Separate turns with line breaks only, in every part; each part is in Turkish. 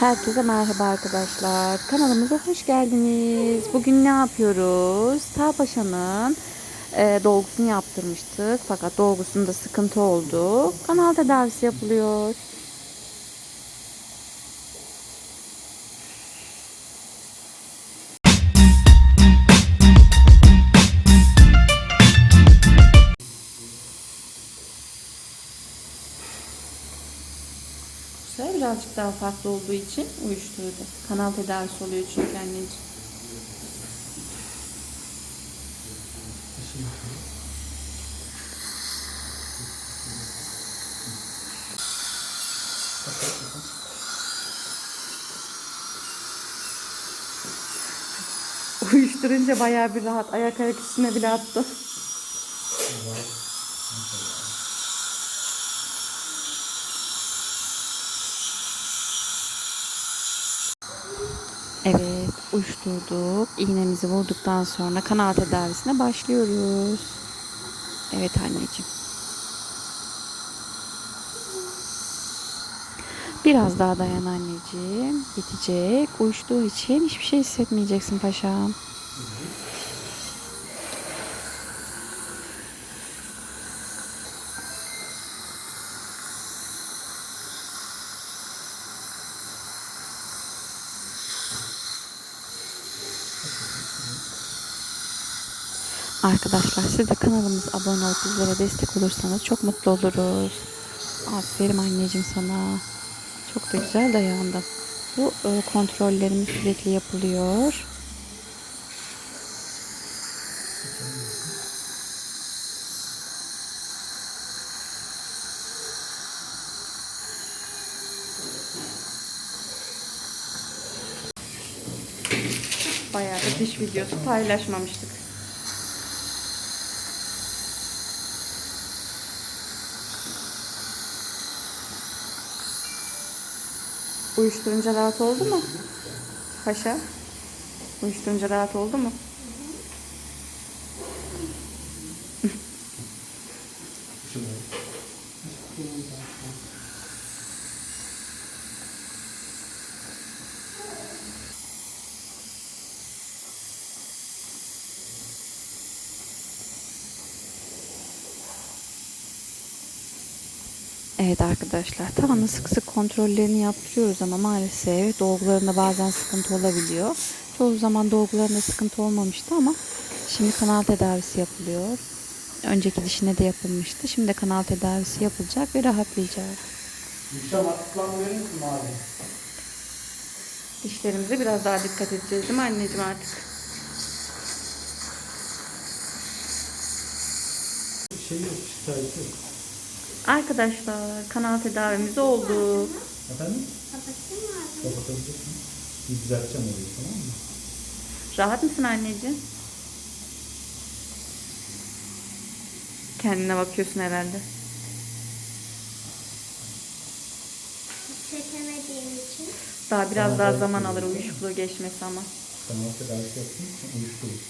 Herkese merhaba arkadaşlar. Kanalımıza hoş geldiniz. Bugün ne yapıyoruz? Ta Paşa'nın e, dolgusunu yaptırmıştık. Fakat dolgusunda sıkıntı oldu. Kanal tedavisi yapılıyor. Sefer birazcık daha farklı olduğu için uyuşturdu. Kanal tedavisi oluyor çünkü anneciğim. Uyuşturunca bayağı bir rahat. Ayak ayak üstüne bile attı. Evet, uyuşturduk. İğnemizi vurduktan sonra kanal tedavisine başlıyoruz. Evet anneciğim. Biraz daha dayan anneciğim. Bitecek. Uyuştuğu için hiçbir şey hissetmeyeceksin paşam. Arkadaşlar siz de kanalımıza abone olup bizlere destek olursanız çok mutlu oluruz. Aferin anneciğim sana. Çok da güzel dayandın. Bu e, kontrollerimiz sürekli yapılıyor. Bayağı da diş videosu paylaşmamıştık. Uyuşturunca rahat oldu mu? Paşa. Uyuşturunca rahat oldu mu? Evet arkadaşlar tavanın sık sık kontrollerini yaptırıyoruz ama maalesef dolgularında bazen sıkıntı olabiliyor. Çoğu zaman dolgularında sıkıntı olmamıştı ama şimdi kanal tedavisi yapılıyor. Önceki dişine de yapılmıştı. Şimdi de kanal tedavisi yapılacak ve rahatlayacak.
Yüksel atıklanma verir misin abi?
Dişlerimize biraz daha dikkat edeceğiz değil mi anneciğim artık?
Bir şey yok, şikayeti yok.
Arkadaşlar kanal tedavimiz oldu.
Efendim? Kapatabilirsin. Bir düzelteceğim orayı tamam mı?
Rahat mısın anneciğim? Kendine bakıyorsun herhalde.
Çekemediğim için.
Daha biraz
Tamam,
daha zaman alır uyuşukluğu geçmesi ama.
Kanal tedavisi yaptığın için uyuşturur.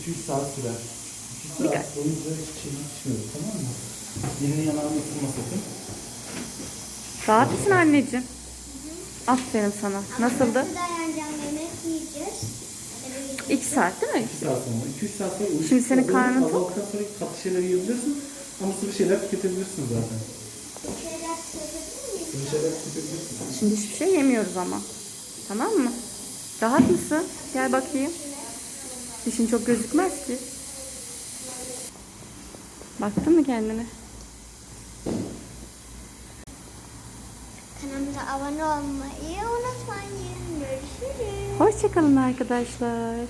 200 saat sürer. 200
Dikkat.
saat boyunca hiç şey içmiyoruz tamam mı? Birinin yanağını ısırma sakın.
Rahat mısın anneciğim? Aferin sana. Nasıldı?
Nasıl dayanacağım yemek yiyeceğiz. Eve
İki saat değil mi?
2 saat sonra. 200 saat sonra.
Şimdi senin karnın tok.
Kahvaltıdan sonra tatlı şeyler yiyebilirsin. Ama sıvı şeyler tüketebilirsin zaten.
Bir şeyler miyim?
Sıvı şeyler tüketebilirsin.
Şimdi hiçbir şey yemiyoruz ama. Tamam mı? Rahat mısın? Gel bakayım. Dişin çok gözükmez ki. Baktın mı kendine?
Kanalımıza abone olmayı unutmayın. Görüşürüz.
Hoşçakalın arkadaşlar.